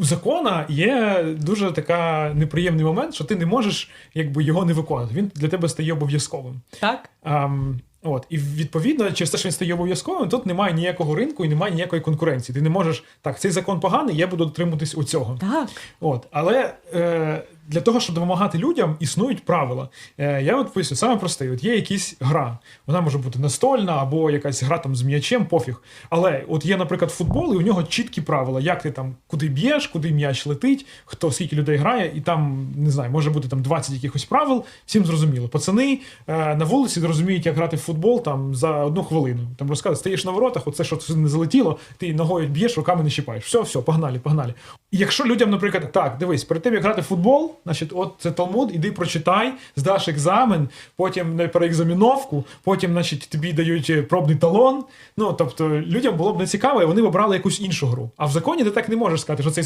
У закона є дуже така неприємний момент, що ти не можеш якби його не виконати. Він для тебе стає обов'язковим. Так? Ем, от, і відповідно, через те, що він стає обов'язковим, тут немає ніякого ринку і немає ніякої конкуренції. Ти не можеш так, цей закон поганий, я буду дотримуватись у цього. Так. От, але е, для того, щоб допомагати людям, існують правила. Е, я от поясню, саме простий. От є якась гра. Вона може бути настольна або якась гра там з м'ячем, пофіг. Але от є, наприклад, футбол, і у нього чіткі правила, як ти там куди б'єш, куди м'яч летить, хто скільки людей грає, і там не знаю, може бути там 20 якихось правил. Всім зрозуміло. Пацани е, на вулиці розуміють, як грати в футбол там за одну хвилину. Там розказують, стоїш на воротах, оце що не залетіло, ти ногою б'єш, руками не щипаєш. Все, все, погнали, погнали. Якщо людям, наприклад, так, дивись, перед тим як грати в футбол, значить, от це Талмуд, іди прочитай, здаш екзамен, потім на переекзаміновку, потім, значить, тобі дають е, пробний талон. Ну тобто людям було б не цікаво, і вони б обрали якусь іншу гру. А в законі ти так не можеш сказати, що цей